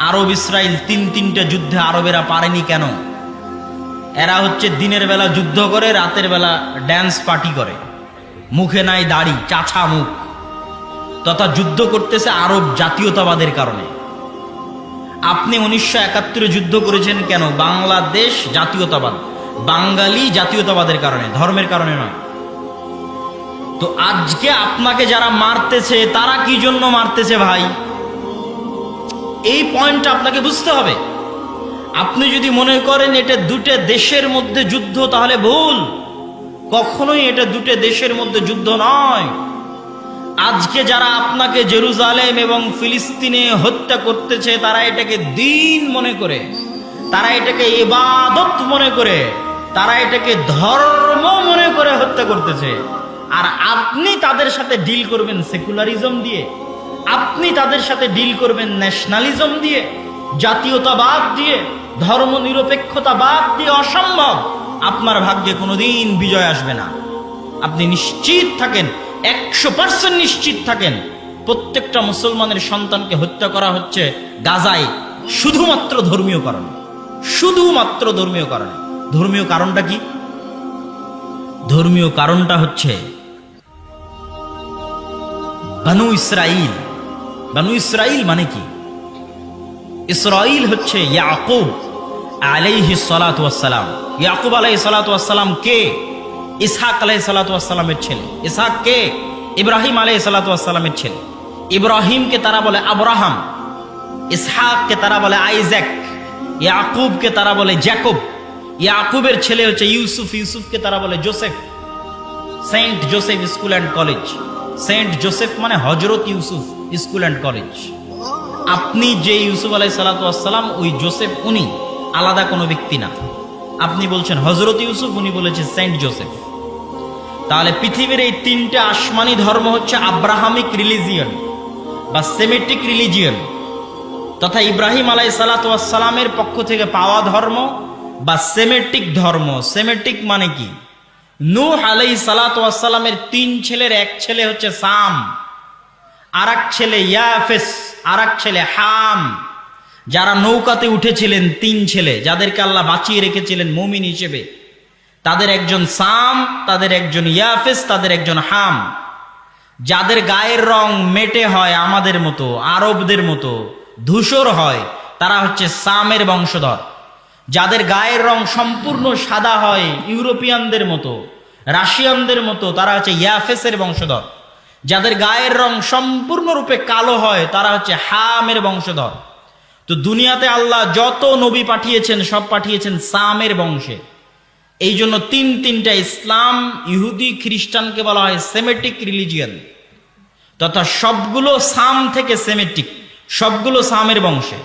Arab Israel তিন তিনটা যুদ্ধে আরবেরা পারেনি কেন? এরা হচ্ছে দিনের বেলা যুদ্ধ করে, রাতের বেলা ড্যান্স পার্টি করে। মুখে নাই দাড়ি, চাছা মুখ। তথা যুদ্ধ করতেছে আরব জাতীয়তাবাদের কারণে। আপনি উনিশশো একাত্তরে যুদ্ধ করেছেন কেন? বাংলাদেশ জাতীয়তাবাদ। বাঙালি জাতীয়তাবাদের কারণে, ধর্মের কারণে নয়। তো আজকে আপনাকে যারা মারতেছে, তারা কি জন্য মারতেছে ভাই? এই পয়েন্টটা আপনাকে বুঝতে হবে। আপনি যদি মনে করেন এটা দুটো দেশের মধ্যে যুদ্ধ, তাহলে ভুল। কখনোই এটা দুটো দেশের মধ্যে যুদ্ধ নয়। আজকে যারা আপনাকে জেরুজালেম এবং ফিলিস্তিনে হত্যা করতেছে, তারা এটাকে দিন মনে করে। তারা এটাকে ইবাদত মনে করে। তারা এটাকে ধর্ম মনে করে হত্যা করতেছে। আর আপনি তাদের সাথে ডিল করবেন সেকুলারিজম দিয়ে। আপনি তাদের সাথে ডিল করবেন ন্যাশনালিজম দিয়ে, জাতীয়তাবাদ দিয়ে ধর্ম নিরপেক্ষতাবাদ দিয়ে অসম্ভব। আপনার ভাগ্যে কোনোদিন বিজয় আসবে না। আপনি নিশ্চিত থাকেন, একশো পার্সেন্ট নিশ্চিত থাকেন, প্রত্যেকটা মুসলমানের সন্তানকে হত্যা করা হচ্ছে গাজায়, শুধুমাত্র ধর্মীয় কারণে। শুধুমাত্র ধর্মীয় কারণে। ধর্মীয় কারণটা কি? ধর্মীয় কারণটা হচ্ছে, বানু ইসরাইল বানু ইসরাইল মানে কি? ইসরাইল হচ্ছে ইয়াকুব আলাইহি সালাম ইয়াকুব আলাইহি সালাম কে? ইসহাক আলাইহি সালামের ছেলে। ইসহাক কে? ইব্রাহিম আলাইহি সালামের ছেলে। ইব্রাহিমকে তারা বলে আব্রাহাম। ইসহাককে তারা বলে আইজ্যাক। ইয়াকুবকে তারা বলে জ্যাকব। ইয়াকুবের ছেলে হচ্ছে ইউসুফ, ইউসুফকে তারা বলে Joseph. Saint Joseph school and college. Saint Joseph মানে হজরত ইউসুফ। স্কুল অ্যান্ড কলেজ আপনি যে ইউসুফ আলাই সালাতাম ওই জোসেফ উনি আলাদা কোনো ব্যক্তি না। আপনি বলছেন হজরত ইউসুফ, উনি বলেছেন, সেন্ট জোসেফ। তাহলে পৃথিবীর এই তিনটে আসমানি ধর্ম হচ্ছে আব্রাহামিক রিলিজিয়ন বা সেমেটিক রিলিজিয়ন তথা ইব্রাহিম আলাই সালাতামের পক্ষ থেকে পাওয়া ধর্ম বা সেমেটিক ধর্ম। সেমেটিক মানে কি? নূহ আলাই সালাতামের তিন ছেলের এক ছেলে হচ্ছে সাম। আর ছেলে ইয়াফেস আর ছেলে হাম। যারা নৌকাতে উঠেছিলেন তিন ছেলে, যাদেরকে আল্লাহ বাঁচিয়ে রেখেছিলেন মুমিন হিসেবে। তাদের একজন সাম, তাদের একজন ইয়াফেস, তাদের একজন হাম। যাদের গায়ের রং মেটে হয় আমাদের মতো, আরবদের মতো, ধূসর হয়, তারা হচ্ছে সামের বংশধর। যাদের গায়ের রং সম্পূর্ণ সাদা হয়, ইউরোপিয়ানদের মতো, রাশিয়ানদের মতো, তারা হচ্ছে ইয়াফেসের বংশধর। যাদের গায়ের রং সম্পূর্ণরূপে কালো হয়, তারা হচ্ছে হামের বংশধর। তো দুনিয়াতে আল্লাহ যত নবী পাঠিয়েছেন, সব পাঠিয়েছেন সামের বংশে। এই জন্য তিন তিনটা ইসলাম, ইহুদি, খ্রিস্টানকে বলা হয় সেমেটিক রিলিজিয়ান। তথা সবগুলো সাম থেকে সেমেটিক, সবগুলো সামের বংশে।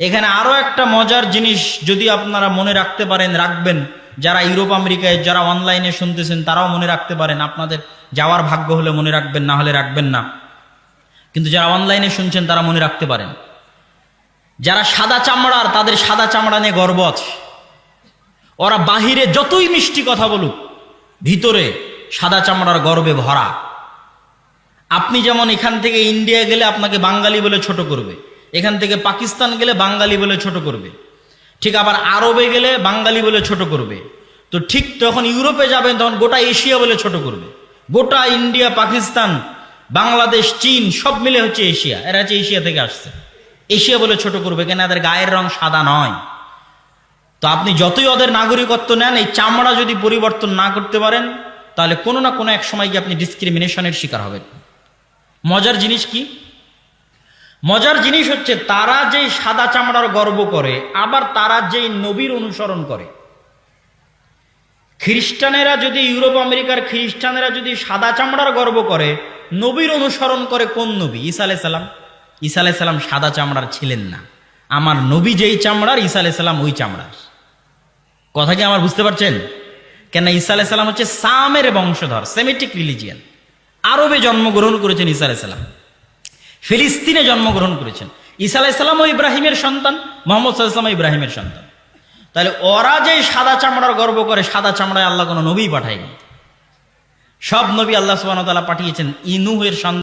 এখানে আরও একটা মজার জিনিস যদি আপনারা মনে রাখতে পারেন, রাখবেন। যারা ইউরোপ, আমেরিকায়, যারা অনলাইনে শুনতেছেন, তারাও মনে রাখতে পারেন, আপনাদের যাওয়ার ভাগ্য হলে মনে রাখবেন, না হলে রাখবেন না। কিন্তু যারা অনলাইনে শুনছেন, তারা মনে রাখতে পারেন। যারা সাদা চামড়ার, তাদের সাদা চামড়া নিয়ে গর্ব আছে। ওরা বাহিরে যতই মিষ্টি কথা বলুক, ভিতরে সাদা চামড়ার গর্বে ভরা। আপনি যেমন এখান থেকে ইন্ডিয়া গেলে আপনাকে বাঙালি বলে ছোট করবে, এখান থেকে পাকিস্তান গেলে বাঙালি বলে ছোট করবে। ঠিক আবার আরবে গেলে বাঙালি বলে ছোট করবে। তো ঠিক তখন ইউরোপে যাবেন তখন গোটা এশিয়া বলে ছোট করবে। গোটা ইন্ডিয়া, পাকিস্তান, বাংলাদেশ, চীন সব মিলে হচ্ছে এশিয়া। এরা হচ্ছে এশিয়া থেকে আসছে। এশিয়া বলে ছোট করবে কেন? এদের গায়ের রং সাদা নয়। তো আপনি যতই ওদের নাগরিকত্ব নেন, এই চামড়া যদি পরিবর্তন না করতে পারেন, তাহলে কোনো না কোনো এক সময় গিয়ে আপনি ডিসক্রিমিনেশনের শিকার হবেন। মজার জিনিস কি? মজার জিনিস হচ্ছে তারা যেই সাদা চামড়ার গর্ব করে, আবার তারা যেই নবীর অনুসরণ করে। খ্রিস্টানেরা যদি ইউরোপ, আমেরিকার খ্রিস্টানেরা যদি সাদা চামড়ার গর্ব করে, নবীর অনুসরণ করে কোন নবী? ঈসা আলাই সালাম। ঈসা আলাই সালাম সাদা চামড়ার ছিলেন না। আমার নবী যেই চামড়ার, ঈসা আলাই সালাম ওই চামড়ার। কথা কি আমার বুঝতে পারছেন? কেন ঈসা আলাই সালাম হচ্ছে সামের বংশধর, সেমেটিক রিলিজিয়ান। আরবে জন্মগ্রহণ করেছেন ঈসা আলাই সালাম। ফিলিস্তিনে জন্মগ্রহণ করেছেন। ঈসা আলাইসাল্লাম ও ইব্রাহিমের সন্তান, মোহাম্মদ সাল্লাম ইব্রাহিমের সন্তান। তাহলে ওরা যে সাদা চামড়ার গর্ব করে, সাদা চামড়ায় আল্লাহ কোনো নবী পাঠায়নি। সব নবী আল্লাহ সুবাহ পাঠিয়েছেন ইনুহের সন্তান।